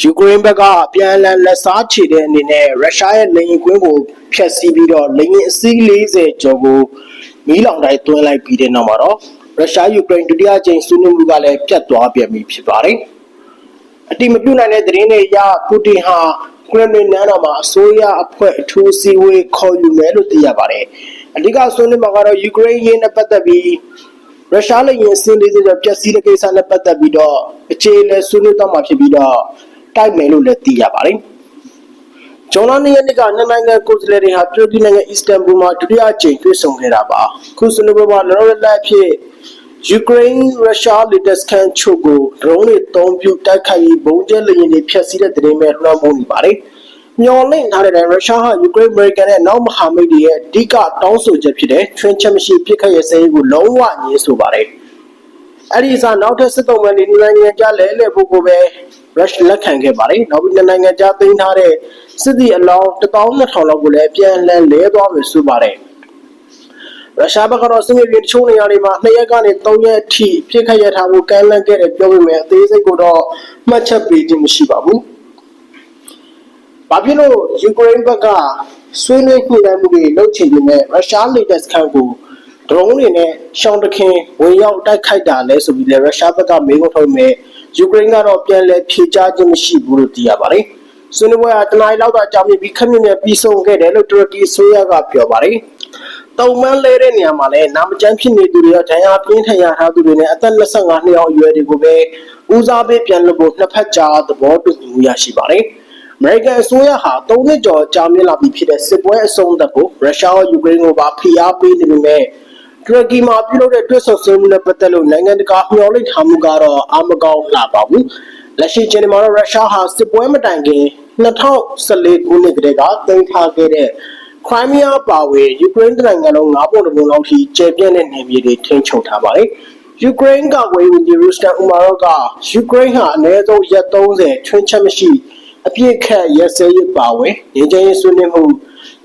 ယူကရိန်းဘက်ကပြန်လည်လက်စားချေတဲ့အနေနဲ့ရုရှားရဲ့လေယာဉ်ကွင်းကိုဖျက်ဆီးပြီးတော့လေယာဉ်အစီး40ကျော်ကိုမီးလောင်တိုင်းတွင်းလိုက်ပြီးတဲ့နောက်မှာတော့ရုရှားယူကရိန်းဒုတိယကြိမ်ဆွေးနွေးမှုကလည်းပြတ်သွားပြန်ပြီဖြစ်ပါတယ်။အတိမပြုတ်နိုင်တဲ့သတင်းတွေအရပူတင်ဟာကရမလင်နန်းတော်မှာအစိုးရအဖွဲ့အထူးအစည်းအဝေးခေါ်ယူမယ်လို့သိရပါတယ်။အဓိကဆွေးနွေးမှာကတော့ယူကရိန်းရင်းနဲ့ပတ်သက်ပြီးရုရှားလည်းရင်စင်းလေးစကျော်ပျက်စီးတဲ့ကိစ္စနဲ့ပတ်သက်ပြီးတော့အခြေအနေဆွေးနွေးတော့မှာဖြစ်ပြီးတော့ တိုက်မယ်လို့လည်းသိရပါတယ်။ဂျွန်လာနေရက်နေ့ကနှစ်နိုင်ငံကိုယ်စားလှယ်တွေဟာတူရကီနိုင်ငံအစ္စတန်ဘူလ်မှာဒုတိယအကြိမ်တွေ့ဆုံခဲ့တာပါ။ခုဆွေးနွေးပွဲမှာလောလောလတ်ဖြစ်ယူကရိန်းရုရှားလက်တက်စကန်ချိုကိုဒရုန်းတွေတုံးပြတိုက်ခိုက်ပြီးဘုံကျဲလေယာဉ်တွေဖျက်ဆီးတဲ့တဲ့င်းမဲ့လွှမ်းမိုးနေပါတယ်။မျော်လင့်ထားတဲ့ရုရှားဟာယူကရိန်းအမေရိကန်နဲ့နောက်မဟာမိတ်တွေရဲ့အဓိကတောင်းဆိုချက်ဖြစ်တဲ့ထွင်းချက်မရှိပြစ်ခတ်ရစဲရေးကိုလုံးဝညှင်းဆိုပါတယ်။အဲ့ဒီအစားနောက်ထပ်စစ်တုံးမဲ့နေနိုင်ငံကြားလဲလဲဖို့ကိုပဲ rush လက်ခံခဲ့ပါတယ်။နောက်ပြီးနှစ်နိုင်ငံကြားသိမ်းထားတဲ့စစ်သည်အလောင်း12000လောက်ကိုလည်းပြန်လည်လဲသွားမယ်ဆိုပါတယ်။ရုရှားဘက်ကတော့စစ်မြေပြင်တချို့နေရာတွေမှာ2ရက်ကနေ3ရက်အထိပြစ်ခတ်ရထားဖို့ကမ်းလှမ်းခဲ့တယ်ပြောပေမဲ့အသေးစိတ်ကိုတော့မှတ်ချက်ပေးခြင်းမရှိပါဘူး။ဘာဖြစ်လို့ယူကရိန်းဘက်ကဆွေးနွေးညှိနှိုင်းမှုတွေလုပ်ချင်ပေမဲ့ရုရှားလေတပ်စခန်းကိုဒရုန်းတွေနဲ့ရှောင်းတခင်ဝင်ရောက်တိုက်ခိုက်တာလဲဆိုပြီးလဲရုရှားဘက်ကမေးခွန်းထုတ်မဲ့ ယူကရိန်းကတော့ပြန်လည်ဖြေကြားခြင်းမရှိဘူးလို့သိရပါတယ်။ဆွေးနွေးပွဲကတနင်္လာလောက်သာကြာမြင့်ပြီးခက်မြင့်မြတ်ပြီးဆုံးခဲ့တယ်လို့တူရကီအစိုးရကပြောပါတယ်။တုံမန်းလဲတဲ့နေရာမှာလည်းနာမကျန်းဖြစ်နေသူတွေရောဒဏ်ရာပြင်းထန်ရထားသူတွေနဲ့အသက်25နှစ်အောက်အရွယ်တွေကိုပဲဦးစားပေးပြန်လို့ဖို့နှစ်ဖက်ကြားသဘောတူညီမှုရရှိပါတယ်။ American အစိုးရဟာ၃နှစ်ကျော်ကြာမြင့်လာပြီဖြစ်တဲ့စစ်ပွဲအဆုံးသတ်ဖို့ရုရှားနဲ့ယူကရိန်းကိုပါဖိအားပေးနေပေမဲ့ တူရကီမှာပြုလုပ်တဲ့တွဲဆော်ဆွေးမှုနဲ့ပတ်သက်လို့နိုင်ငံတကာမျှော်လင့်ထားမှုကတော့အမကောင်းလာပါဘူး။လက်ရှိချိန်မှာတော့ရုရှားဟာစစ်ပွဲမတိုင်ခင်2014ခုနှစ်ကတည်းကတင်ထားခဲ့တဲ့ခရိုင်းမီးယားပါဝေယူကရိန်းနိုင်ငံလုံး၅ပုံတစ်ပုံလောက်ထိကျယ်ပြန့်တဲ့နေမြေတွေထိန်းချုပ်ထားပါတယ်။ယူကရိန်းကဝေဝင်ဒီရူစတန်ဥမာရောကယူကရိန်းဟာအနည်းဆုံးရက်30ချွင်းချက်မရှိအပြည့်ခတ်ရက်စဲရပါဝင်ငင်းချင်းဆွေးနွေးမှု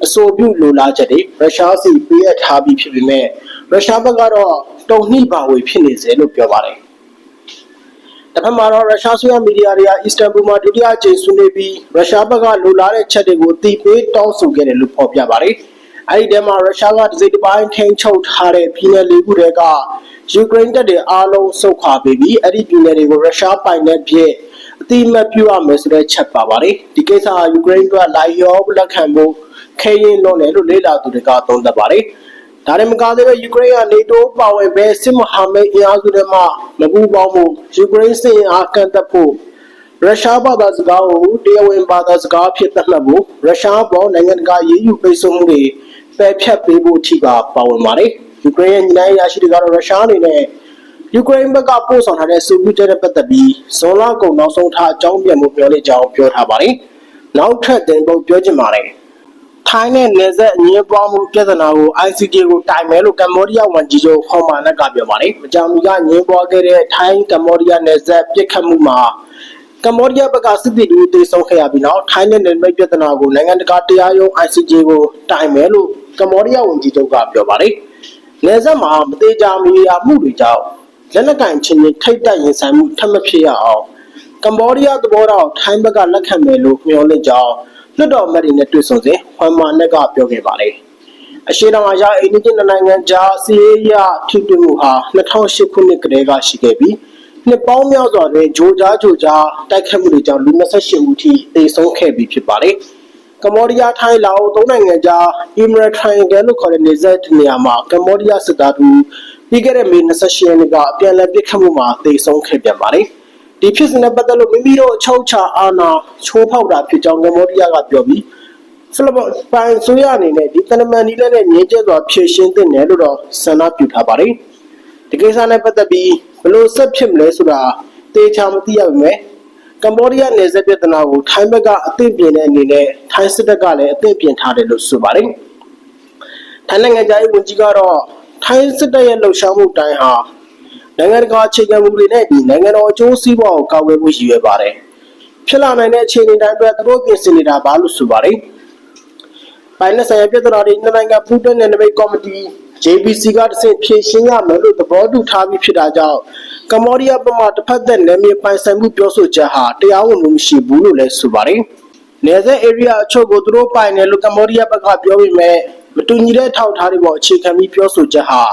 အဆိုပြုလိုလားချက်တွေရုရှားစီပေးအပ်ထားပြီးဖြစ်ပေမဲ့ ရုရှားဘက်ကတော့တုံ့နှိပါဝေဖြစ်နေစေလို့ပြောပါတယ်။တစ်ဖက်မှာတော့ရုရှားဆွေးနွေးမီဒီယာတွေကအစ္စတန်ဘူလ်မှာဒုတိယအကြိမ်ဆွေးနွေးပြီးရုရှားဘက်ကလိုလားတဲ့ချက်တွေကိုတီးပေးတောင်းဆိုခဲ့တယ်လို့ဖော်ပြပါတယ်။အဲဒီထဲမှာရုရှားကဒီစိတ်တစ်ပိုင်းထိန်းချုပ်ထားတဲ့ပြည်နယ်လေးခုတည်းကယူကရိန်းတပ်တွေအားလုံးဆုတ်ခွာပေးပြီးအဲ့ဒီပြည်နယ်တွေကိုရုရှားပိုင်တဲ့ဖြစ်အတိမတ်ပြုရမယ်ဆိုတဲ့ချက်ပါပါတယ်။ဒီကိစ္စဟာယူကရိန်းကလိုက်ရောလက်ခံဖို့ခဲရင်လုံးတယ်လို့လေ့လာသူတွေကသုံးသပ်ပါတယ်။ ဒါနဲ့မကသေးပဲယူကရိန်းကနေတိုးပါဝင်ပဲစစ်မဟာမိတ်အင်အားစုတွေမှမပူးပေါင်းမှုယူကရိန်းစစ်အင်အားကန်တပ်ဖို့ရုရှားဘာသာစကားကိုတရားဝင်ဘာသာစကားဖြစ်သတ်မှတ်ဖို့ရုရှားပေါ်နိုင်ငံတကာရေးယူပိတ်ဆို့မှုတွေပယ်ဖျက်ပေးဖို့အထိပါပါဝင်ပါတယ်။ယူကရိန်းရဲ့ညီနိုင်ရရှိတွေကတော့ရုရှားအနေနဲ့ယူကရိန်းဘက်ကပို့ဆောင်ထားတဲ့စုပြုချက်နဲ့ပတ်သက်ပြီးဇွန်လကုန်နောက်ဆုံးထားအကြောင်းပြန်မှုပြောလိုက်ကြောင်းပြောထားပါတယ်။နောက်ထပ်တင်ပုတ်ပြောချင်ပါတယ်။ ထိုင်းနဲ့နယ်စပ်အငင်းပွားမှုပြဿနာကို ICJ ကိုတိုင်မယ်လို့ကမ္ဘောဒီးယားဝန်ကြီးချုပ်ဟောင်မာနက်ကပြောပါတယ်။မကြာမီကငင်းပွားခဲ့တဲ့ထိုင်းကမ္ဘောဒီးယားနယ်စပ်ပြစ်ခတ်မှုမှာကမ္ဘောဒီးယားဘက်ကစစ်သည်တွေတေဆုံးခဲ့ရပြီးနောက်ထိုင်းနဲ့နယ်မိတ်ပြဿနာကိုနိုင်ငံတကာတရားရုံး ICJ ကိုတိုင်မယ်လို့ကမ္ဘောဒီးယားဝန်ကြီးချုပ်ကပြောပါတယ်။နယ်စပ်မှာမသေးကြမီယာမှုတွေကြောင့်လက်နက်ကင်ချင်းချင်းထိတ်တက်ရင်ဆိုင်မှုထပ်မဖြစ်ရအောင်ကမ္ဘောဒီးယားသဘောတော့ထိုင်းဘက်ကလက်ခံမယ်လို့မျှော်လင့်ကြောင်း လွှတ်တော်အမတ်တွေနဲ့တွေ့ဆုံစဉ်ဟွမ်မာနက်ကပြောခဲ့ပါတယ်။အရှေ့တောင်အာရှအိန္ဒိယနိုင်ငံကြားစီးရီးယားထိတွေ့မှုဟာ2008ခုနှစ်ကတည်းကရှိခဲ့ပြီးနှစ်ပေါင်းများစွာတွင်ဂျိုကြားဂျိုကြားတိုက်ခတ်မှုတွေကြောင့်လူ28ဦးထိသေဆုံးခဲ့ပြီးဖြစ်ပါတယ်။ကမ္ဘောဒီးယားထိုင်းလာအိုသုံးနိုင်ငံကြား Emerald Triangle လို့ခေါ်တဲ့နေဆက်နေရာမှာကမ္ဘောဒီးယားစစ်သားတို့ပြီးခဲ့တဲ့မေ28ရက်နေ့ကအပြန်အလှန်ပစ်ခတ်မှုမှာသေဆုံးခဲ့ပြန်ပါတယ်။ ဒီဖြစ်စဉ်နဲ့ပတ်သက်လို့မိမိတို့အချုပ်ချာအာဏာချိုးဖောက်တာဖြစ်ကြောင်းကမ္ဘောဒီးယားကပြောပြီးဖိလစ်ပိုင်ဆိုရအနေနဲ့ဒီတနမန်နီလည်းနဲ့ငြင်းကျဲစွာဖြည့်ရှင်းသင့်တယ်လို့တော့ဆန္ဒပြုထားပါတယ်ဒီကိစ္စနဲ့ပတ်သက်ပြီးဘလို့ဆက်ဖြစ်မလဲဆိုတာတေချာမသိရပါမယ်ကမ္ဘောဒီးယားနယ်စပ်ပြဿနာကိုထိုင်းဘက်ကအသင့်ပြင်တဲ့အနေနဲ့ထိုင်းစစ်တပ်ကလည်းအသင့်ပြင်ထားတယ်လို့ဆိုပါတယ်ထိုင်းနိုင်ငံသားဝန်ကြီးကတော့ထိုင်းစစ်တပ်ရဲ့လှုပ်ရှားမှုတိုင်းဟာ နိုင်ငံတကာအခြေခံမူတွေနဲ့ဒီနိုင်ငံတော်အကျိုးစီးပွားကိုကာကွယ်ဖို့ရည်ရွယ်ပါတယ်။ဖြစ်လာနိုင်တဲ့အခြေအနေတိုင်းအတွက်သူတို့ပြင်ဆင်နေတာပါလို့ဆိုပါတယ်။ပိုင်းနဲ့ဆိုင်ရာပြည်ထောင်စုနိုင်ငံပူးတွဲနယ်နိမိတ်ကော်မတီ JBC ကတစ်ဆင့်ဖြည့်ရှင်းရမယ်လို့သဘောတူထားပြီးဖြစ်တာကြောင့်ကမ္ဘောဒီးယားဘက်မှတစ်ဖက်သက်နယ်မြေပိုင်ဆိုင်မှုပြောဆိုချက်ဟာတရားဝင်မှုမရှိဘူးလို့လည်းဆိုပါတယ်။နယ်စပ် area အချို့ကိုသူတို့ပိုင်တယ်လို့ကမ္ဘောဒီးယားဘက်ကပြောပေမဲ့မတူညီတဲ့ထောက်ထားတွေပေါ်အခြေခံပြီးပြောဆိုချက်ဟာ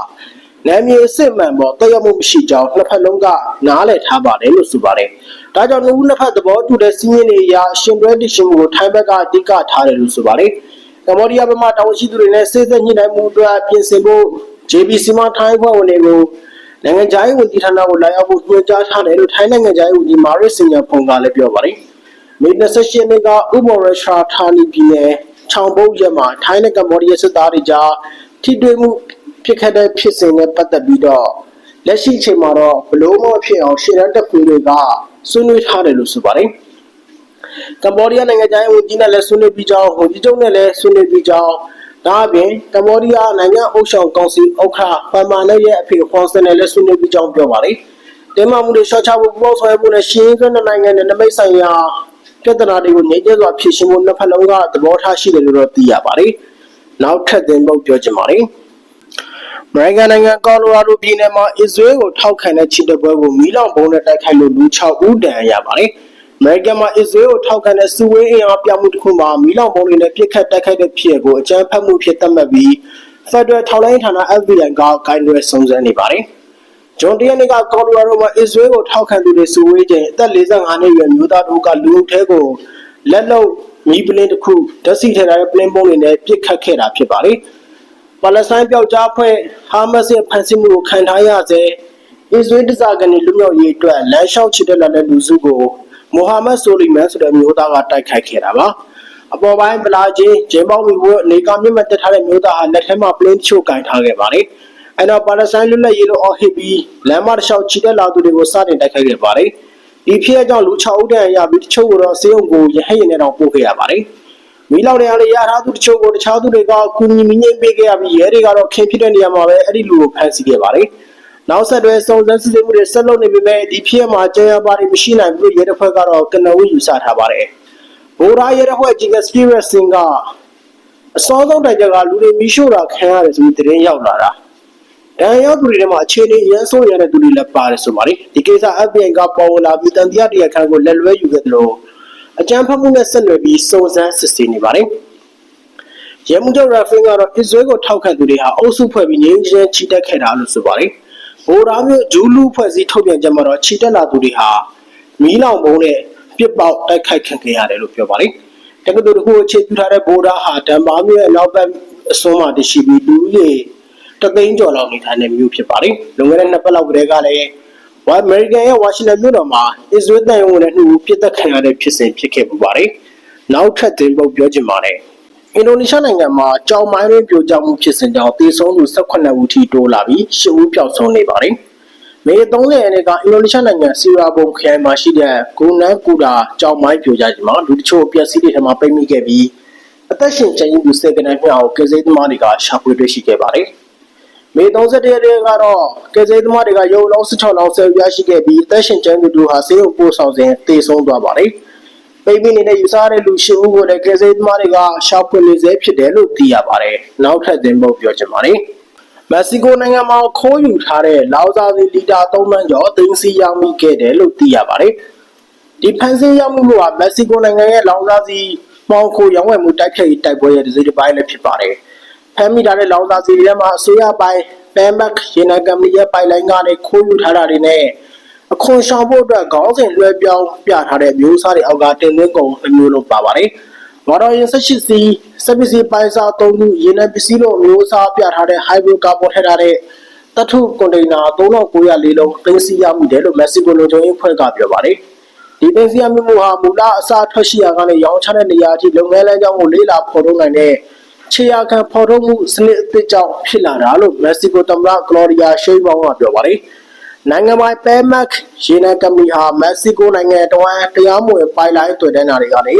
နယ်မြေအစစ်မှန်ပေါ်တရားမှုမရှိကြောင်းနှစ်ဖက်လုံးကနားလည်ထားပါတယ်လို့ဆိုပါတယ်။ဒါကြောင့်နှစ်ဦးနှစ်ဖက်သဘောတူတဲ့စီးရင်တွေအရရှင်တွဲတည်ရှင်မှုကိုထိုင်းဘက်ကအဓိကထားတယ်လို့ဆိုပါတယ်။ကမ္ဘောဒီးယားဘက်မှတာဝန်ရှိသူတွေနဲ့စစ်သက်ညှိနှိုင်းမှုအတွက်ပြင်ဆင်ဖို့ JBC မှထိုင်းဖွဲ့ဝင်တွေကိုနိုင်ငံခြားရေးဝန်ကြီးဌာနကိုလာရောက်ဖို့ညွှန်ကြားထားတယ်လို့ထိုင်းနိုင်ငံခြားရေးဝန်ကြီးမာရစ်စင်ညာဖုန်ကလည်းပြောပါတယ်။မေ28ရက်နေ့ကဥပရရှာဌာနီပြည်နယ်ချောင်ပုတ်ရက်မှာထိုင်းနဲ့ကမ္ဘောဒီးယားစစ်သားတွေကြားထိတွေ့မှု ဖြစ်ခဲ့တဲ့ဖြစ်စဉ်နဲ့ပတ်သက်ပြီးတော့လက်ရှိအချိန်မှာတော့ဘလို့မဖြစ်အောင်ရှေ့တန်းတပ်ဖွဲ့တွေကဆွေးနွေးထားတယ်လို့ဆိုပါတယ်။ကမ္ဘောဒီးယားနိုင်ငံသားရေးဝန်ကြီးနဲ့လည်းဆွေးနွေးပြီးကြောင်းဝန်ကြီးချုပ်နဲ့လည်းဆွေးနွေးပြီးကြောင်းဒါအပြင်ကမ္ဘောဒီးယားနိုင်ငံအုပ်ချုပ်ကောင်စီဥက္ကဋ္ဌပမာနဲ့ရဲ့အဖေခွန်စနဲ့လည်းဆွေးနွေးပြီးကြောင်းပြောပါတယ်။တင်းမာမှုတွေရှော့ချဖို့ပူးပေါင်းဆောင်ရွက်ဖို့နဲ့ရှင်းရင်းတဲ့နိုင်ငံနဲ့နမိတ်ဆိုင်ရာပြဿနာတွေကိုငြိမ်းချမ်းစွာဖြေရှင်းဖို့နှစ်ဖက်လုံးကသဘောထားရှိတယ်လို့တော့သိရပါတယ်။နောက်ထပ်တင်ပုတ်ပြောချင်ပါတယ်။ အမေရိကန်နိုင်ငံကော်လိုရာဒိုပြည်နယ်မှာအစ္စရေးကိုထောက်ခံတဲ့ချီတက်ပွဲကိုမီးလောင်ပုံနဲ့တိုက်ခိုက်လို့လူ6ဦးဒဏ်ရာရပါတယ်။အမေရိကန်မှာအစ္စရေးကိုထောက်ခံတဲ့စုဝေးအင်အားပြမှုတစ်ခုမှာမီးလောင်ပုံတွေနဲ့ပြစ်ခတ်တိုက်ခိုက်တဲ့ဖြစ်ရပ်ကိုအကြမ်းဖက်မှုဖြစ်သတ်မှတ်ပြီး Federal ထောက်လိုင်းဌာန FBI ကဂိုင်းလွယ်စုံစမ်းနေပါတယ်။ဂျွန်တရက်နေ့ကကော်လိုရာဒိုမှာအစ္စရေးကိုထောက်ခံသူတွေစုဝေးချိန်အသက်45နှစ်အရွယ်မျိုးသားတို့ကလူအုပ်ထဲကိုလက်လုံးမီးပလင်းတစ်ခုဓာတ်ဆီထည့်ထားတဲ့ပလင်းပုံးတွေနဲ့ပြစ်ခတ်ခဲ့တာဖြစ်ပါတယ်။ ပါလက်စတိုင်းပျောက်ကြားဖွဲ့ဟာမတ်စ်ရဲ့ဖန်ဆီးမှုကိုခံထားရစေအစ္စရေးတစားကနေလူမျိုးရေးအတွက်လမ်းလျှောက်ချစ်တဲ့လာတဲ့လူစုကိုမိုဟာမက်ဆိုလီမန်ဆိုတဲ့မျိုးသားကတိုက်ခိုက်ခဲ့တာပါအပေါ်ပိုင်းဗလာချင်းဂျင်ပေါင်းမီဝတ်နေကမြင့်မတက်ထားတဲ့မျိုးသားဟာလက်ထဲမှာပလင်းချို့ကင်ထားခဲ့ပါတယ်အဲ့တော့ပါလက်စတိုင်းလွတ်လပ်ရေးလို့အော်ဟစ်ပြီးလမ်းမတစ်လျှောက်ချီတက်လာသူတွေကိုစတင်တိုက်ခိုက်ခဲ့ပါတယ်ဒီဖြစ်ရကြောင့်လူ6ဦးတန်းရပြီးတချို့ကတော့စေယုံကိုရဟရင်နဲ့တော့ပို့ခဲ့ရပါတယ် မီးလောင်တရားလေးရထားသူတချို့ကိုတခြားသူတွေကကူညီမငိမ့်ပေးခဲ့ရပြီးရဲတွေကတော့ခင်ဖြစ်တဲ့နေရာမှာပဲအဲ့ဒီလူကိုဖမ်းဆီးခဲ့ပါတယ်။နောက်ဆက်တွဲစုံစမ်းစစ်ဆေးမှုတွေဆက်လုပ်နေပေမဲ့ဒီဖြစ်မှာကြံရပါတွေမရှိနိုင်ဘူးလို့ရဲတပ်ဖွဲ့ကတော့ကနဦးယူဆထားပါတယ်။ဘိုးရာရဲတပ်ဖွဲ့ကြီးကစပီရက်စင်ကအစောဆုံးတိုင်ကြကလူတွေမီးရှို့တာခံရတယ်ဆိုပြီးသတင်းရောက်လာတာ။ဒဏ်ရာသူတွေထဲမှာအခြေအနေရန်ဆိုးရတဲ့သူတွေလည်းပါတယ်ဆိုပါလေ။ဒီကိစ္စ FBI ကပေါ်လာပြီးတန်တရားတရားခံကိုလက်လွဲယူခဲ့တယ်လို့ အကြမ်းဖက်မှုနဲ့ဆက်နွယ်ပြီးစုံစမ်းစစ်ဆေးနေပါတယ်။ရဲမှုချုပ်ရာဖင်ကတော့အစ္စရေးကိုထောက်ခံသူတွေဟာအုပ်စုဖွဲ့ပြီးငြိမ်းချမ်းချီတက်ခဲ့တာလို့ဆိုပါတယ်။ဘိုရာမျိုးဂျူးလူဖွဲ့စည်းထုတ်ပြန်ကြမှာတော့ချီတက်လာသူတွေဟာမီးလောင်ပုံးနဲ့ပြစ်ပေါက်တိုက်ခိုက်ခံခဲ့ရတယ်လို့ပြောပါတယ်။တက္ကသိုလ်တစ်ခုအခြေပြုထားတဲ့ဘိုရာဟာဒန်မာမျိုးရဲ့နောက်ဘက်အစွန်းမှာတရှိပြီးလူကြီးတသိန်းကျော်လောက်နေထိုင်တဲ့မြို့ဖြစ်ပါတယ်။လွန်ခဲ့တဲ့နှစ်ပတ်လောက်ကတည်းကလည်း ဝါအမေရိကန်ရဲ့ဝါရှင်တန်မြို့တော်မှာအစ္စရေးတန်ရုံနဲ့နှုတ်ပြစ်သက်ခံရတဲ့ဖြစ်စဉ်ဖြစ်ခဲ့ပူပါတယ်။နောက်ထပ်တင်ပုတ်ပြောချင်ပါတယ်။အင်ဒိုနီးရှားနိုင်ငံမှာကြောင်မိုင်းရင်းပြိုကျမှုဖြစ်စဉ်ကြောင့်တေဆုံးသူ18ဦးထိတိုးလာပြီး10ဦးပျောက်ဆုံးနေပါတယ်။မေ30ရက်နေ့ကအင်ဒိုနီးရှားနိုင်ငံစီရာဘုံခရိုင်မှာရှိတဲ့ဂူနန်ကူတာကြောင်မိုင်းပြိုကျခြင်းမှာလူတချို့ပျက်စီးတွေထဲမှာပိတ်မိခဲ့ပြီးအသက်ရှင်ကျန်ရည်သူစေကနန်းမြောက်ကယ်ဆယ်သမားတွေကရှာဖွေတွေ့ရှိခဲ့ပါတယ်။ မေ31ရက်နေ့ကတော့ကယ်ဆယ်သမားတွေကရုပ်လောင်း16လောင်းဆယ်ရရှိခဲ့ပြီးအသက်ရှင်ကျန်သူတို့ဟာဆေးရုံပို့ဆောင်စဉ်တေဆုံးသွားပါတယ်။ပိတ်မိနေတဲ့ယူဆရတဲ့လူရှိဦးကိုလည်းကယ်ဆယ်သမားတွေကရှာဖွေနေစေဖြစ်တယ်လို့သိရပါတယ်။နောက်ထပ်သင်ပုတ်ပြောချင်ပါတယ်။မက္ကဆီကိုနိုင်ငံမှာခိုးယူထားတဲ့လောက်စာစီလီတာ3သန်းကျော်သိန်းစီရောက်မိခဲ့တယ်လို့သိရပါတယ်။ဒီဖန်ဆင်းရောက်မှုကမက္ကဆီကိုနိုင်ငံရဲ့လောက်စာစီမောင်ခိုရောင်းဝယ်မှုတိုက်ခိုက်ရေးတိုက်ပွဲရဲ့တစ်စိတ်တစ်ပိုင်းလည်းဖြစ်ပါတယ်။ ဖမ်းမိထားတဲ့လောက်စာစီတွေထဲမှာအစိုးရပိုင်းပမ်မက်ရေနံကမ္ဘာရဲ့ပိုင်လိုင်းကနေခိုးယူထားတာတွေနဲ့အခွန်ရှောင်ဖို့အတွက်ခေါင်းစဉ်လွှဲပြောင်းပြထားတဲ့မျိုးစားတွေအောက်ကတင်သွင်းကုန်အမျိုးလုံးပါပါတယ်။မော်တော်ယာဉ်18စီးစက်ပစ္စည်းပိုင်းစား3ခုရေနံပစ္စည်းလိုမျိုးစားပြထားတဲ့ hybrid ကာပေါ်ထည့်ထားတဲ့တထုကွန်တိန်နာ3904လုံးသိမ်းဆည်းရမိတယ်လို့မက္ကဆီကိုလုံခြုံရေးအဖွဲ့ကပြောပါတယ်။ဒီသိမ်းဆည်းရမိမှုဟာမူလအစားထွက်ရှိရာကနေရောင်းချတဲ့နေရာအထိလုပ်ငန်းလမ်းကြောင်းကိုလေးလာဖော်ထုတ်နိုင်တဲ့ ခြေရာခံဖော်ထုတ်မှုစနစ်အသစ်ကြောင့်ဖြစ်လာတာလို့မက္ကဆီကိုသမ္မတကလော်ဒီယာရှိုင်းဘောင်းကပြောပါတယ်။နိုင်ငံပိုင်ပဲမက်ရေနံကုမ္ပဏီဟာမက္ကဆီကိုနိုင်ငံတော်တရားမဝင်ပိုင်လိုင်းတွေ့တဲ့နာတွေကနေ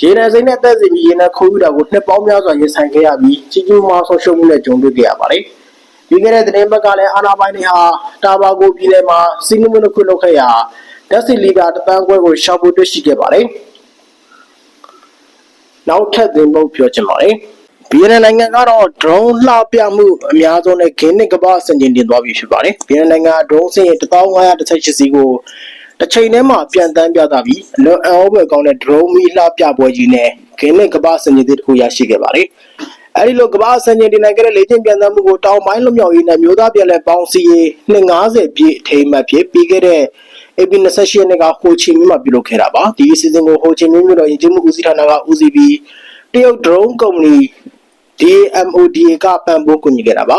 ရေနံစိမ်းနဲ့သက်စီပြီးရေနံခိုးယူတာကိုနှစ်ပေါင်းများစွာရင်ဆိုင်ခဲ့ရပြီးကြီးကြီးမားဆုံးရှုံးမှုနဲ့ကြုံတွေ့ခဲ့ရပါတယ်။ဒီကနေ့သတင်းဘက်ကလည်းအာနာပိုင်တွေဟာတာဘာဂိုပြည်နယ်မှာစီးနမှုတစ်ခုလုပ်ခဲ့ရာဓာတ်ဆီလီတာတပန်းခွဲကိုရှောက်ဖို့တွေ့ရှိခဲ့ပါတယ်။နောက်ထပ်သင်ပုတ်ပြောချင်ပါတယ်။ ဗီယက်နမ်နိုင်ငံကတော့ drone လှပမှုအများဆုံးနဲ့ဂင်းနစ်ကမ္ဘာစံချိန်တင်သွားပြီဖြစ်ပါတယ်ဗီယက်နမ်နိုင်ငံက drone စင်ရင်1518စီးကိုတစ်ချိန်တည်းမှာပြန်တန်းပြသပြီးအလွန်အံ့ဩဖွယ်ကောင်းတဲ့ drone မီလှပြပွဲကြီးနဲ့ဂင်းနစ်ကမ္ဘာစံချိန်တစ်ခုရရှိခဲ့ပါတယ်အဲဒီလိုကမ္ဘာစံချိန်တင်နိုင်ခဲ့တဲ့လေ့ကျင့်ပြန်တန်းမှုကိုတောင်ပိုင်းလွတ်မြောက်ရေးနဲ့မျိုးသားပြည်လဲပေါင်းစည်းရေး250ပြည့်အထိမ်းအမှတ်ဖြစ်ပြီးခဲ့တဲ့ AP 28ရက်နေ့ကဟိုချီမီမှာပြုလုပ်ခဲ့တာပါဒီအစီအစဉ်ကိုဟိုချီမီမြို့တော်ယဉ်ကျေးမှုဦးစီးဌာနကဦးစီးပြီးတရုတ် drone ကုမ္ပဏီ DMODA ကပံ့ပိုးကူညီခဲ့တာပါ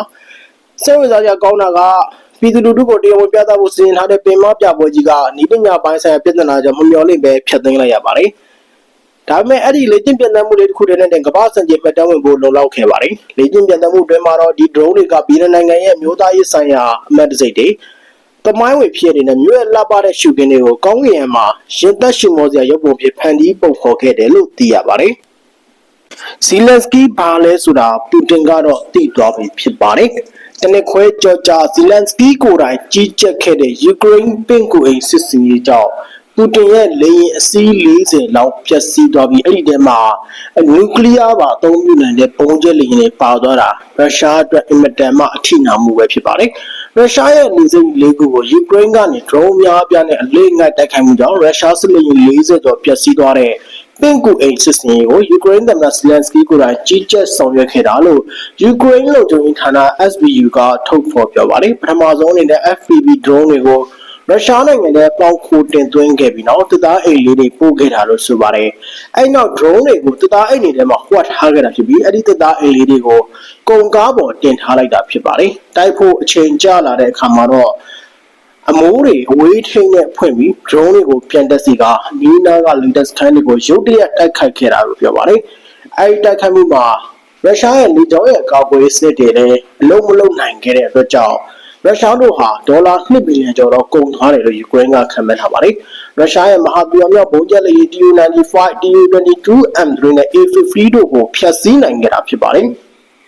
စိတ်ဝင်စားစရာကောင်းတာကပြည်သူလူထုကိုတရားဝင်ပြသဖို့စီစဉ်ထားတဲ့ပင်မပြပွဲကြီးကဤပညာပိုင်းဆိုင်ရာပြည်ထနာကြောင့်မမျှော်လင့်ပဲဖျက်သိမ်းလိုက်ရပါတယ်ဒါပေမဲ့အဲ့ဒီလေ့ကျင့်ပြန်တမ်းမှုလေးတစ်ခုတည်းနဲ့ကမ္ဘာစံချိန်မှတ်တမ်းဝင်ဖို့လုံလောက်ခဲ့ပါတယ်လေ့ကျင့်ပြန်တမ်းမှုအတွင်းမှာတော့ဒီ drone တွေကပြည်내နိုင်ငံရဲ့မျိုးသားရေးဆိုင်ရာအမတ်တစိတ်တွေတမိုင်းဝင်ဖြစ်နေတဲ့မြို့ရဲ့လှပတဲ့ရှုခင်းတွေကိုကောင်းကင်မှာရင်သက်ရှုမောစရာရုပ်ပုံဖြစ်ဖန်တီးပုံဖော်ခဲ့တယ်လို့သိရပါတယ် ဇီလန်စကီဘာလဲဆိုတာပူတင်ကတော့သိသွားပြီဖြစ်ပါတယ်။တနစ်ခွဲကြော်ကြာဇီလန်စကီကိုယ်တိုင်ကြီးကြပ်ခဲ့တဲ့ယူကရိန်းပင့်ကူအိမ်စစ်စင်ရေးကြောင့်ပူတင်ရဲ့လေယာဉ်အစီး40လောက်ပျက်စီးသွားပြီးအဲ့ဒီထဲမှာနျူကလ িয়ার ပါအသုံးပြုနိုင်တဲ့ပုံကျဲလေယာဉ်တွေပါသွားတာရုရှားအတွက်အင်မတန်မှအထိနာမှုပဲဖြစ်ပါတယ်။ရုရှားရဲ့နေစိမ့်လေးခုကိုယူကရိန်းကနေ drone များအပြားနဲ့အလေးငတ်တိုက်ခိုက်မှုကြောင့်ရုရှားစစ်လေယာဉ်40ကျော်ပျက်စီးသွားတဲ့ ပင့်ကူအိမ်စစ်စင်ကိုယူကရိန်းသမ္မတဇီလန်စကီကိုယ်တိုင်ကြီးကြပ်ဆောင်ရွက်ခဲ့တာလို့ယူကရိန်းလုံခြုံရေးဌာန SBU ကထုတ်ဖော်ပြောပါတယ်ပထမဆုံးအနေနဲ့ FPV drone တွေကိုရုရှားနိုင်ငံနဲ့ပေါင်ခိုတင်သွင်းခဲ့ပြီးနောက်တသားအိမ်လေးတွေပို့ခဲ့တာလို့ဆိုပါတယ်။အဲ့နောက် drone တွေကိုတသားအိမ်တွေထဲမှာခွတ်ထားခဲ့တာဖြစ်ပြီးအဲ့ဒီတသားအိမ်လေးတွေကိုကုန်ကားပေါ်တင်ထားလိုက်တာဖြစ်ပါတယ်။တိုက်ဖို့အချိန်ကြာလာတဲ့အခါမှာတော့ အမိုးတွေအဝေးထိန်းနဲ့ဖွင့်ပြီး drone တွေကိုပြန်တက်စီကနီးနားက latest ခန်းတွေကိုရုတ်တရက်တိုက်ခိုက်ခဲ့တာလို့ပြောပါတယ်။အဲဒီတိုက်ခိုက်မှုမှာရုရှားရဲ့လေကြောင်းရဲ့ကာကွယ်စစ်တွေလည်းအလုံးမလုံးနိုင်ခဲ့တဲ့အတွက်ကြောင့်ရုရှားတို့ဟာဒေါ်လာ2ဘီလီယံကျော်တော့ကုန်သွားတယ်လို့ယူကရိန်းကခန့်မှန်းထားပါတယ်။ရုရှားရဲ့မဟာဗျူဟာမြောက်ဘုံကျက်လေယာဉ် Tu-95, Tu-22M3 နဲ့ A-50 တို့ကိုဖျက်ဆီးနိုင်ခဲ့တာဖြစ်ပါတယ်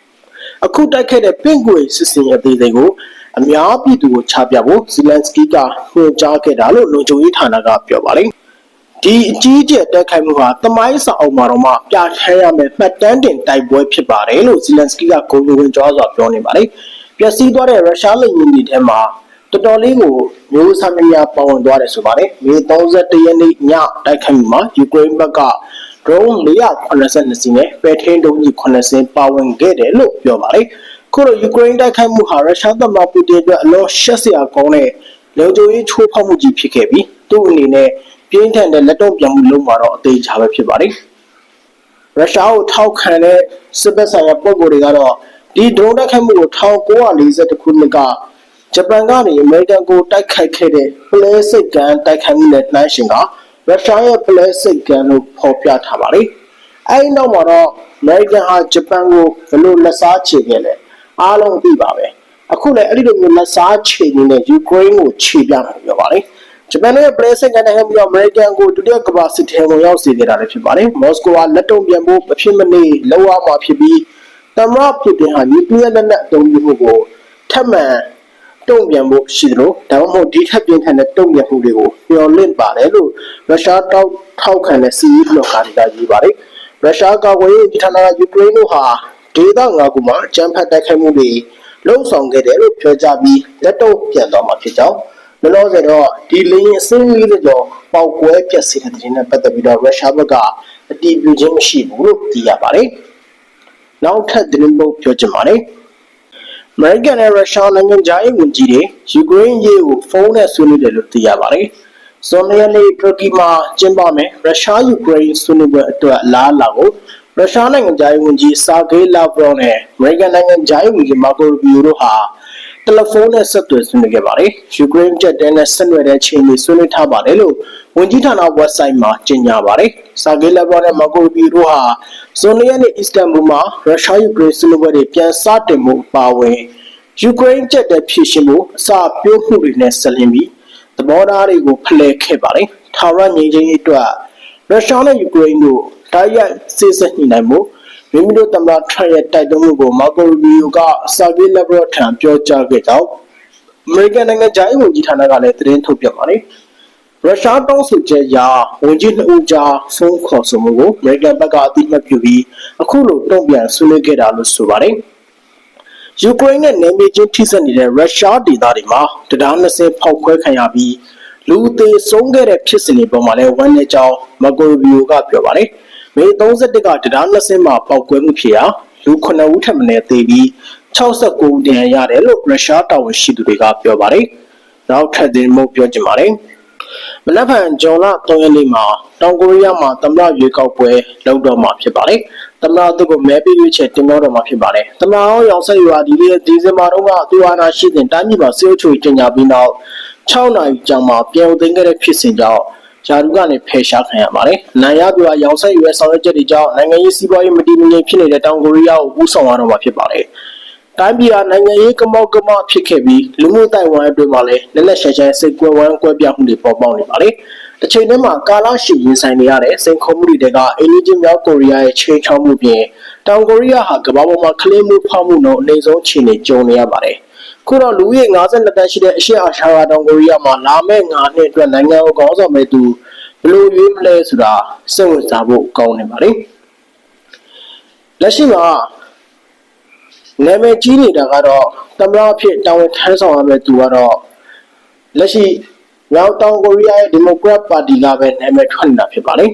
။အခုတိုက်ခဲ့တဲ့ပင့်ကွေစစ်စင်ရဲ့အသေးစိတ်ကို အများပြည်သူကိုချပြဖို့ဇီလန်စကီကညွှန်ကြားခဲ့တာလို့လုံခြုံရေးဌာနကပြောပါတယ်။ဒီအကြီးအကျယ်တိုက်ခိုက်မှုဟာတမိုင်းစာအုပ်မှာတော့မှပြဋ္ဌာန်းရမယ့်မှတ်တမ်းတင်တိုက်ပွဲဖြစ်ပါတယ်လို့ဇီလန်စကီကဂုဏ်ယူဝင်ကြားစွာပြောနေပါတယ်။ပျက်စီးသွားတဲ့ရုရှားလက်နက်တွေထဲမှာတော်တော်လေးကိုမျိုးဆမများပေါဝင်သွားတယ်ဆိုပါတယ်။မေ31ရက်နေ့ညတိုက်ခိုက်မှုမှာယူကရိန်းဘက်က drone 482စီးနဲ့ပဲထင်းတုံးကြီး9စင်းပါဝင်ခဲ့တယ်လို့ပြောပါတယ်။ ခုလိုယူကရိန်းတိုက်ခိုက်မှုဟာရုရှားသမ္မတပူတင်အတွက်အလွန်ရှက်စရာကောင်းတဲ့လုံခြုံရေးချိုးဖောက်မှုကြီးဖြစ်ခဲ့ပြီးသူ့အနေနဲ့ပြင်းထန်တဲ့လက်တော့ပြန်မှုလုံးမှာတော့အသေးချာပဲဖြစ်ပါတယ်။ရုရှားကိုထောက်ခံတဲ့စစ်ဘက်ဆိုင်ရာပုံကိုယ်တွေကတော့ဒီ drone တိုက်ခိုက်မှုကို1942ခုနှစ်ကဂျပန်ကနေအမေရိကန်ကိုတိုက်ခိုက်ခဲ့တဲ့ပလဲစိတ်ကန်တိုက်ခိုက်မှုနဲ့နှိုင်းယှဉ်ကရုရှားရဲ့ပလဲစိတ်ကန်လို့ဖော်ပြထားပါတယ်။အဲဒီနောက်မှာတော့အမေရိကန်ဟာဂျပန်ကိုဘယ်လိုလက်စားချေခဲ့လဲ အားလုံးသိပါပဲအခုလည်းအဲ့ဒီလိုမျိုးလက်စားချေနေတဲ့ယူကရိန်းကိုခြေပြမှာပြောပါလေဂျပန်ရဲ့ပလက်စစ်ကနေပြီးတော့အမေရိကန်ကိုဒုတိယကမ္ဘာစစ်ထဲကိုရောက်စေခဲ့တာလည်းဖြစ်ပါတယ်မော်စကိုကလက်တုံ့ပြန်ဖို့မဖြစ်မနေလောက်အောင်မှာဖြစ်ပြီးတမရဖြစ်တဲ့ဟာနျူကလ িয়ার လက်နက်အသုံးပြုမှုကိုထပ်မံတုံ့ပြန်ဖို့ရှိတယ်လို့ဒါမှမဟုတ်ဒီထက်ပြင်းထန်တဲ့တုံ့ပြန်မှုတွေကိုမျှော်လင့်ပါတယ်လို့ရုရှားတောက်ထောက်ခံတဲ့စီးရီးဘလော့ကာတွေကရေးပါတယ်ရုရှားကာကွယ်ရေးဌာနကယူကရိန်းတို့ဟာ ဒေသ၅ခုမှာကြမ်းဖက်တိုက်ခိုက်မှုတွေလှုံ့ဆော်ခဲ့တယ်လို့ပြောကြားပြီးလက်တော့ပြန်သွားမှာဖြစ်ကြောင်းလောလောဆယ်တော့ဒီလင်းအစင်းလေးကျော်ပေါက်ကွဲပြက်စီတဲ့တဲ့နဲ့ပတ်သက်ပြီးတော့ရုရှားဘက်ကအတည်ပြုခြင်းမရှိဘူးလို့သိရပါတယ်။နောက်ထပ်သတင်းပုတ်ပြောချင်ပါတယ်။ American နဲ့ Russia နိုင်ငံခြားရေးဝန်ကြီးတွေယူကရိန်းရေးကိုဖုန်းနဲ့ဆွေးနွေးတယ်လို့သိရပါတယ်။ဇွန်လရက်နေ့တူရကီမှာကျင်းပမယ်ရုရှားယူကရိန်းဆွေးနွေးပွဲအတွက်အလားအလာကို ရုရှားနိုင်ငံသားရေးဝန်ကြီးဆာဂေးလာဗရောနဲ့အမေရိကန်နိုင်ငံသားရေးဝန်ကြီးမာကိုရူဘီယိုတို့ဟာတယ်လီဖုန်းနဲ့ဆက်သွယ်ဆွေးနွေးခဲ့ပါတယ်။ယူကရိန်းကျပ်တဲနဲ့ဆက်နွယ်တဲ့ချိန်တွေဆွေးနွေးထားပါတယ်လို့ဝန်ကြီးဌာန website မှာကြေညာပါတယ်။ဆာဂေးလာဗရောနဲ့မာကိုရူဘီယိုတို့ဟာဇွန်လရက်နေ့အစ္စတန်ဘူမှာရုရှားယူကရိန်းဆွေးနွေးပွဲတွေပြန်စတင်မှုပါဝင်ယူကရိန်းကျပ်တဲ့ဖြစ်ရှင်မှုအစာပြိုးမှုတွေနဲ့ဆက်လင်းပြီးသဘောထားတွေကိုဖလှယ်ခဲ့ပါတယ်။ထာဝရငြိမ်းချမ်းရေးအတွက်ရုရှားနဲ့ယူကရိန်းတို့ တိုက်ရိုက်စစ်ဆက်ညှိနှိုင်းမှုမိမိတို့သမ္မတထရရဲ့တိုက်တွန်းမှုကိုမာကိုရူဘီယိုကစာဂေးလက်ဘရော့ထံပြောကြားခဲ့ကြောင်းအမေရိကန်နိုင်ငံဂျိုင်းဝန်ကြီးဌာနကလည်းသတင်းထုတ်ပြန်ပါတယ်။ရုရှားတောင်းဆိုချက်အရဝန်ကြီးနှစ်ဦးကြားဖုန်းခေါ်ဆိုမှုကိုအမေရိကန်ဘက်ကအသိအမှတ်ပြုပြီးအခုလိုတုံ့ပြန်ဆွေးနွေးခဲ့တာလို့ဆိုပါတယ်။ယူကရိန်းနဲ့နယ်မြေချင်းထိစပ်နေတဲ့ရုရှားဒေသတွေမှာတရား20ဖောက်ခွဲခံရပြီးလူသေးဆုံးခဲ့တဲ့ဖြစ်စဉ်တွေပေါ်မှာလည်းဝမ်းနည်းကြောင်းမကိုဗီယိုကပြောပါတယ်။ မေ31ကတရား20မှာပောက်ကွဲမှုဖြစ်ရာလူ9ဦးထပ်မံသေပြီး69ဦးဒဏ်ရာရတယ်လို့ရုရှားတာဝန်ရှိသူတွေကပြောပါတယ်။နောက်ထပ်တင်မှုပြောချင်ပါတယ်။မနက်ဖြန်ဂျွန်လ3ရက်နေ့မှာတောင်ကိုရီးယားမှာသမ္မတရွေးကောက်ပွဲလုပ်တော့မှာဖြစ်ပါတယ်။သမ္မတသူ့ကိုမဲပေးရွေးချယ်တင်ပြတော့မှာဖြစ်ပါတယ်။သမ္မတအောင်ရောင်ဆက်ရွာဒီလေးဒီဇင်ဘာတုန်းကသူအာဏာရှိတဲ့တိုင်းပြည်မှာစေအုပ်ချုပ်ရေးတင်ညာပြီးနောက်6နိုင်ကြာမှပြန်ဦးသိမ်းခဲ့တဲ့ဖြစ်စဉ်ကြောင့် ဂျာဒူကနေဖယ်ရှားခံရပါတယ်။နိုင်ရပြာရောင်ဆက်ရွယ်ဆောင်ရွက်ချက်တွေကြောင့်နိုင်ငံရေးစီးပွားရေးမတည်မငြိမ်ဖြစ်နေတဲ့တောင်ကိုရီးယားကိုဦးဆောင်ရတော့မှာဖြစ်ပါတယ်။တိုင်းပြည်ဟာနိုင်ငံရေးကမောက်ကမဖြစ်ခဲ့ပြီးလူမှုတိုင်ဝမ်အတွင်းမှာလည်းလက်လက်ရှာရှာစိတ်ကွဲဝမ်းကွဲပြားမှုတွေပေါ်ပေါက်နေပါလေ။တစ်ချိန်တည်းမှာကာလရှည်ရင်ဆိုင်နေရတဲ့စိန်ခေါ်မှုတွေကအိန္ဒိယမြောက်ကိုရီးယားရဲ့ချိန်ချောက်မှုပြင်တောင်ကိုရီးယားဟာကမ္ဘာပေါ်မှာကလေးမှုဖောက်မှုနှုန်းအနည်းဆုံးခြေနေကြုံနေရပါတယ်။ ခုတော့လူဦးရေ52တန်းရှိတဲ့အရှေ့အာရှကတောင်ကိုရီးယားမှာလာမယ့်9နှစ်အတွက်နိုင်ငံကိုခေါင်းဆောင်မဲ့သူဘယ်လိုရွေးမလဲဆိုတာစိတ်ဝင်စားဖို့ကောင်းနေပါလေ။လက်ရှိမှာနာမည်ကြီးနေတာကတော့သမ္မတအဖြစ်တာဝန်ထမ်းဆောင်ရမယ့်သူကတော့လက်ရှိမြောက်တောင်ကိုရီးယားရဲ့ဒီမိုကရက်ပါတီကပဲနာမည်ထွက်နေတာဖြစ်ပါလေ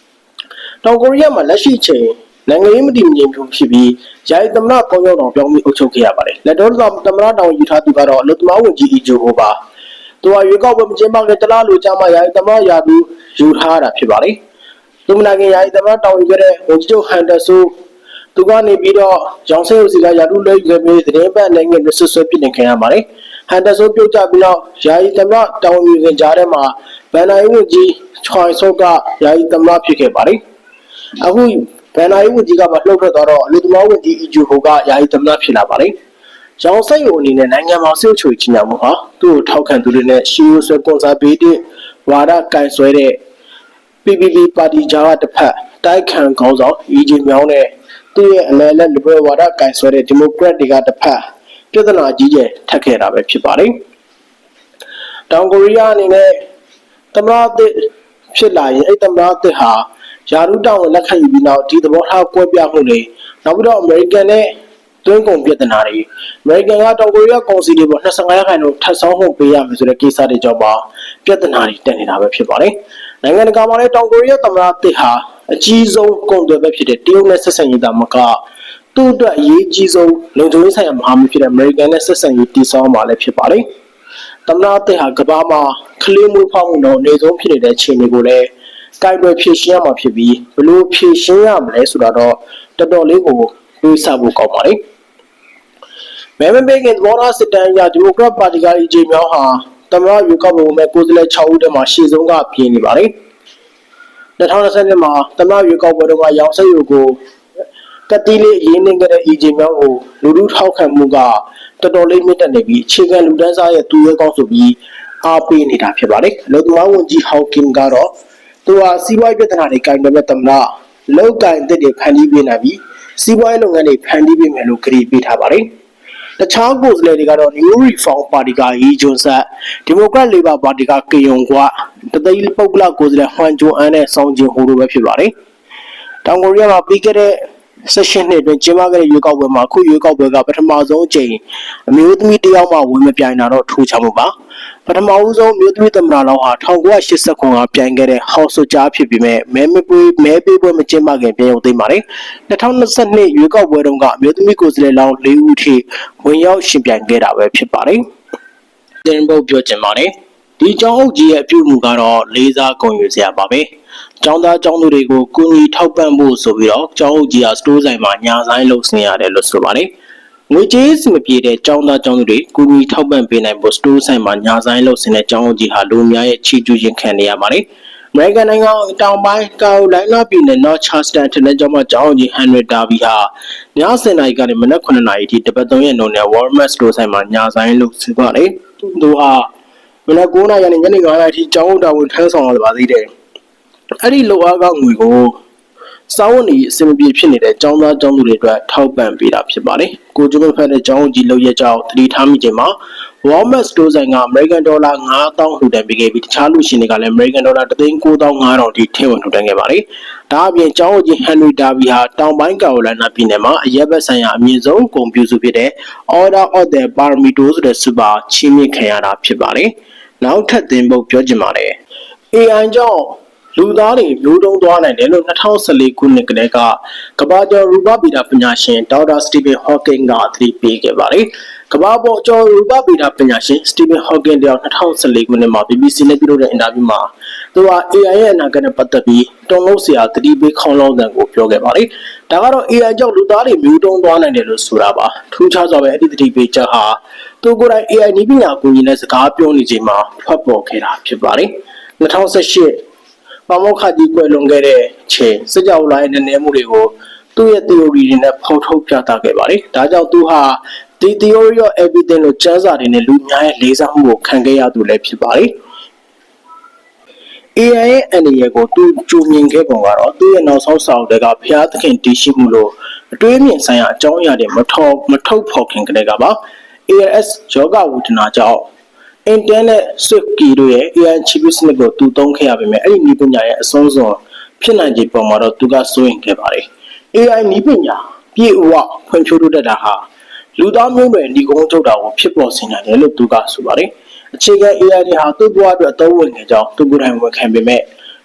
။တောင်ကိုရီးယားမှာလက်ရှိအချိန် နိုင်ငံရေးမတည်မငြိမ်ဖြစ်ပြီးယာယီသမ္မတပေါင်းရောက်တော်ပြောင်းပြီးအုပ်ချုပ်ခဲ့ရပါတယ်။လက်တော်သမ္မတတောင်ယူထားသူကတော့အလုတ္တမဝန်ကြီးအီဂျိုဟိုပါ။သူကရွေးကောက်ပွဲမကျင်းပခင်တလားလိုကြာမှယာယီသမ္မတရာထူးယူထားတာဖြစ်ပါလေ။သူမနာခင်ယာယီသမ္မတတောင်ယူခဲ့တဲ့ဝန်ကြီးချုပ်ဟန်တာဆိုသူကနေပြီးတော့ရောင်ဆဲဥစီကရာထူးလွှဲယူခဲ့ပြီးသတင်းပတ်နိုင်ငံနဲ့ဆွဆွပြစ်တင်ခံရပါတယ်။ဟန်တာဆိုပြုတ်ကြပြီးတော့ယာယီသမ္မတတောင်ယူခင်ကြားထဲမှာဗန်နိုင်ဝန်ကြီးချွိုင်ဆော့ကယာယီသမ္မတဖြစ်ခဲ့ပါတယ်။အခု ဗန်နာယီဝန်ကြီးကမှလှုပ်ထွက်သွားတော့အလူသမားဝန်ကြီးအီဂျူဟိုကယာယီသမ္မတဖြစ်လာပါတယ်။ရောင်စိတ်ကိုအနေနဲ့နိုင်ငံမှာဆွေးချွေချင်မှုဟာသူ့ကိုထောက်ခံသူတွေနဲ့ရှီယိုဆွဲကွန်ဆာဘေးတစ်ဝါဒကန်ဆွဲတဲ့ PPP ပါတီကြားကတစ်ဖက်တိုက်ခံခေါင်းဆောင်အီဂျီမြောင်းနဲ့သူ့ရဲ့အလဲလက်လဘရဝါဒကန်ဆွဲတဲ့ဒီမိုကရက်တွေကတစ်ဖက်ပြဿနာကြီးကျယ်ထပ်ခဲ့တာပဲဖြစ်ပါတယ်။တောင်ကိုရီးယားအနေနဲ့သမ္မတအသစ်ဖြစ်လာရင်အဲ့သမ္မတအသစ်ဟာ ယာရုတောင်းကိုလက်ခံယူပြီးနောက်ဒီသဘောထားကွဲပြားမှုတွေနောက်ပြီးတော့အမေရိကန်နဲ့တွင်းကုန်ပြဿနာတွေအမေရိကန်ကတောင်ကိုရီးယားကောင်စီတွေပေါ်25ရာခိုင်နှုန်းထပ်ဆောင်မှုပေးရမယ်ဆိုတဲ့ကိစ္စတွေကြောင့်ပါပြဿနာတွေတက်နေတာပဲဖြစ်ပါတယ်။နိုင်ငံတကာမှာလည်းတောင်ကိုရီးယားသမ္မတတစ်ဟာအကြီးဆုံးကုန်သွယ်ဘက်ဖြစ်တဲ့တရုတ်နဲ့ဆက်ဆံရေးတာမကသူ့အတွက်အရေးကြီးဆုံးလုံခြုံရေးဆိုင်ရာမဟာမိတ်ဖြစ်တဲ့အမေရိကန်နဲ့ဆက်ဆံရေးတည်ဆောက်မှာလည်းဖြစ်ပါတယ်။သမ္မတတစ်ဟာကမ္ဘာမှာကလေးမွေးဖောက်မှုတော့အနည်းဆုံးဖြစ်နေတဲ့အခြေအနေကိုလည်း ကိုင်တွယ်ဖြည့်ရှင်းရမှာဖြစ်ပြီးဘလို့ဖြည့်ရှင်းရမလဲဆိုတာတော့တော်တော်လေးကိုတွေးဆဖို့ကောင်းပါလေ။မဲမပေးခင်သဘောထားစစ်တမ်းအရဒီမိုကရက်ပါတီက EJ မြောင်းဟာသမ္မတယူကောက်ပုံမဲ့ကိုယ်စားလှယ်6ဦးတည်းမှာရှေ့ဆုံးကပြင်နေပါလေ။2020မှာသမ္မတယူကောက်ပွဲတုန်းကရောင်စိတ်ယူကိုကတိလေးအရင်နှင်းခဲ့တဲ့ EJ မြောင်းကိုလူလူထောက်ခံမှုကတော်တော်လေးမြင့်တက်နေပြီးအခြေခံလူတန်းစားရဲ့သူရဲကောင်းဆိုပြီးအားပေးနေတာဖြစ်ပါတယ်။လူသမားဝန်ကြီးဟောက်ကင်ကတော့ သူဟာစီးပွားရေးပြဿနာတွေကင်တယ်မဲ့သမ္မတလောက်ကင်တဲ့တွေဖန်တီးပေးနိုင်ပြီးစီးပွားရေးလုပ်ငန်းတွေဖန်တီးပေးမယ်လို့ကြေပေးထားပါတယ်။တခြားကိုယ်စားလှယ်တွေကတော့ New Reform Party ကဟီဂျွန်ဆတ် Democrat Labor Party ကကေယုံကွာတသိန်းပုတ်ကလကိုယ်စားလှယ်ဟွမ်ဂျွန်အန်နဲ့ဆောင်းဂျင်ဟိုလိုပဲဖြစ်ပါတယ်။တောင်ကိုရီးယားမှာပြီးခဲ့တဲ့ ဆက်ရှင်နှစ်အတွင်းကျင်းပခဲ့တဲ့ရွေးကောက်ပွဲမှာအခုရွေးကောက်ပွဲကပထမဆုံးအကြိမ်အမျိုးသမီးတယောက်မှဝင်မပြိုင်တာတော့ထူးခြားမှုပါပထမဦးဆုံးမျိုးသမီးသမ္မတလောင်းဟာ1989ခုကပြိုင်ခဲ့တဲ့ဟော့ဆိုဂျာဖြစ်ပြီးမဲ့မဲမပွေးမဲပေးပွဲမကျင်းပခင်ပြန်ရုံသိမ်းပါတယ်2022ရွေးကောက်ပွဲတုန်းကအမျိုးသမီးကိုယ်စားလှယ်လောင်း၄ဦးထိဝင်ရောက်ရှင်ပြိုင်ခဲ့တာပဲဖြစ်ပါတယ်တင်ပုတ်ပြောချင်ပါတယ်ဒီကျောင်းအုပ်ကြီးရဲ့အပြုအမူကတော့လေးစားဂုဏ်ယူစရာပါပဲ။ ကျောင်းသားကျောင်းသူတွေကိုကူညီထောက်ပံ့ဖို့ဆိုပြီးတော့ကျောင်းအုပ်ကြီးကစတိုးဆိုင်မှာညာဆိုင်လုပ်ဆင်းရတယ်လို့ဆိုပါတယ်။ငွေကြေးစမပြေတဲ့ကျောင်းသားကျောင်းသူတွေကူညီထောက်ပံ့ပေးနိုင်ဖို့စတိုးဆိုင်မှာညာဆိုင်လုပ်ဆင်းတဲ့ကျောင်းအုပ်ကြီးဟာလူအများရဲ့ချီးကျူးခြင်းခံနေရပါတယ်။အမေရိကန်နိုင်ငံတောင်ပိုင်းကာရိုလိုင်းနာပြည်နယ် North Charleston ထက်ကျောင်းမှာကျောင်းအုပ်ကြီး Henry Darby ဟာည7:00နာရီကနေမနက်9:00နာရီထိတပတ်သုံးရက်နှုန်းနဲ့ Walmart store ဆိုင်မှာညာဆိုင်လုပ်ဆင်းပါတယ်။သူဟာမနက်9:00နာရီကနေညနေ9:00နာရီထိကျောင်းအုပ်တာဝန်ထမ်းဆောင်ရပါသေးတယ်။ အဲ့ဒီလိုအားကငွေကိုစာဝန်ကြီးအစင်ပြေဖြစ်နေတဲ့ကျောင်းသားကျောင်းသူတွေအတွက်ထောက်ပံ့ပေးတာဖြစ်ပါတယ်။ကိုကျွန်းဖက်တဲ့ကျောင်းကြီးလောက်ရဲ့ကြောင့်တတိထားမိချိန်မှာ Walmart Store ဆိုင်က American Dollar 9000လှူဒန်းပေးခဲ့ပြီးတခြားလူရှင်တွေကလည်း American Dollar 39500ထိထည့်ဝင်လှူဒန်းခဲ့ပါတယ်။ဒါအပြင်ကျောင်းအကြီး Henry Darby ဟာတောင်ပိုင်းကာရိုလိုင်းနာပြည်နယ်မှာအရက်ဘက်ဆိုင်ရာအမြင့်ဆုံးဂုဏ်ပြုစုဖြစ်တဲ့ Order of the Parmito ဆိုတဲ့စူပါချီးမြှင့်ခံရတာဖြစ်ပါတယ်။နောက်ထပ်သင်ပုတ်ပြောချင်ပါတယ်။ AI ကြောင့် လူသားတွေမျိုးတုံးသွားနိုင်တယ်လို့2014ခုနှစ်ကတည်းကကမ္ဘာကျော်ရူပဗေဒပညာရှင်ဒေါက်တာစတီဗင်ဟော့ကင်ကသတိပေးခဲ့ပါတယ်။ကမ္ဘာပေါ်ကျော်ရူပဗေဒပညာရှင်စတီဗင်ဟော့ကင်တယောက်2014ခုနှစ်မှာ BBC နဲ့ပြုလုပ်တဲ့အင်တာဗျူးမှာသူက AI ရဲ့အနာဂတ်နဲ့ပတ်သက်ပြီးတုံ့လို့စရာသတိပေးခေါင်းလောင်းတဲ့ကိုပြောခဲ့ပါတယ်။ဒါကတော့ AI ကြောင့်လူသားတွေမျိုးတုံးသွားနိုင်တယ်လို့ဆိုတာပါ။ထူးခြားစွာပဲအဲ့ဒီသတိပေးချက်ဟာသူကိုယ်တိုင် AI နည်းပညာအကူအညီနဲ့စကားပြောနေချိန်မှာဖတ်ပေါ်ခဲ့တာဖြစ်ပါတယ်။2018 ပမောက္ခကြီးကွယ်လွန်ခဲ့တဲ့ချိန်စကြဝဠာရဲ့နည်းနည်းမှုတွေကိုသူ့ရဲ့ theory တွေနဲ့ဖော်ထုတ်ပြသခဲ့ပါတယ်။ဒါကြောင့်သူဟာဒီ theory of everything လို့ကျမ်းစာတွေနဲ့လူများရဲ့လေးစားမှုကိုခံခဲ့ရသူလည်းဖြစ်ပါတယ်။ AI ရဲ့အနေရကိုသူကြိုမြင်ခဲ့ပုံကတော့သူ့ရဲ့နောက်ဆုံးစာအုပ်တွေကဘုရားသခင်တည်ရှိမှုလို့အတွေးအမြင်ဆိုင်ရာအကြောင်းအရာတွေမထော်မထုတ်ဖော်ခင်ကတည်းကပါ ALS ယောဂဝေဒနာကြောင့် internet swift key တို့ရဲ့ AI chip စနစ်ကိုသူသုံးခဲ့ရပေမဲ့အဲ့ဒီနည်းပညာရဲ့အဆုံးစွန်ဖြစ်နိုင်ခြေပုံမှာတော့သူကစိုးရင်ခဲ့ပါတယ် AI နည်းပညာပြေဝဖွံ့ဖြိုးတိုးတက်တာဟာလူသားမျိုးနွယ်ညီကုန်းထုတ်တာကိုဖြစ်ပေါ်စေနိုင်တယ်လို့သူကဆိုပါတယ်အခြေခံ AI တွေဟာသူ့ဘဝအတွက်အသုံးဝင်နေကြောင်းသူကိုယ်တိုင်ဝန်ခံပေမဲ့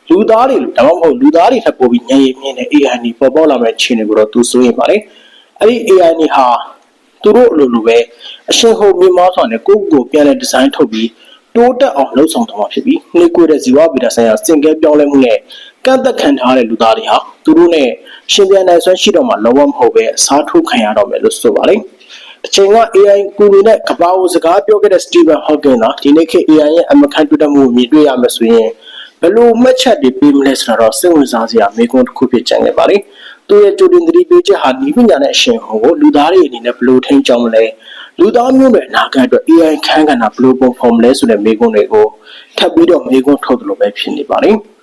လူသားတွေဒါမှမဟုတ်လူသားတွေထပ်ပေါ်ပြီးညံ့ရည်မြင့်တဲ့ AI တွေပေါ်ပေါက်လာမယ့်အခြေအနေကိုတော့သူစိုးရင်ပါတယ်အဲ့ဒီ AI တွေဟာ သူတို့အလိုလိုပဲအရှင်ဟိုမြင်မောစွာနဲ့ကိုယ့်ကိုယ်ပြန်လည်ဒီဇိုင်းထုတ်ပြီးတိုးတက်အောင်လှုပ်ဆောင်သွားမှာဖြစ်ပြီးနှိကွေတဲ့ဇီဝဗေဒဆိုင်ရာစင်ကဲပြောင်းလဲမှုနဲ့ကန့်သက်ခံထားတဲ့လူသားတွေဟာသူတို့နဲ့ရှင်ပြန်နိုင်စွမ်းရှိတော့မှလုံးဝမဟုတ်ပဲအစားထိုးခံရတော့မယ်လို့ဆိုပါတယ်။တစ်ချိန်က AI ကူညီတဲ့ကဘာကိုစကားပြောခဲ့တဲ့ Stephen Hawking ကဒီနေ့ခေတ် AI ရဲ့အမကန်တွေ့တဲ့မှုကိုမြင်တွေ့ရမယ်ဆိုရင်ဘယ်လိုမှတ်ချက်တွေပေးမလဲဆိုတာတော့စိတ်ဝင်စားစရာမေးခွန်းတစ်ခုဖြစ်ကြတယ်ပါလေ။ သူရဲ့ကြိုတင်သတိပေးချက်ဟာဤပညာနဲ့အရှင်ဟောကိုလူသားတွေအနေနဲ့ဘယ်လိုထိန်းကျောင်းမလဲလူသားမျိုးနွယ်အနာဂတ်အတွက် AI ခန်းကဏ္ဍဘယ်လိုပုံဖော်မလဲဆိုတဲ့မေးခွန်းတွေကိုထပ်ပြီးတော့မေးခွန်းထုတ်သလိုပဲဖြစ်နေပါလိမ့်။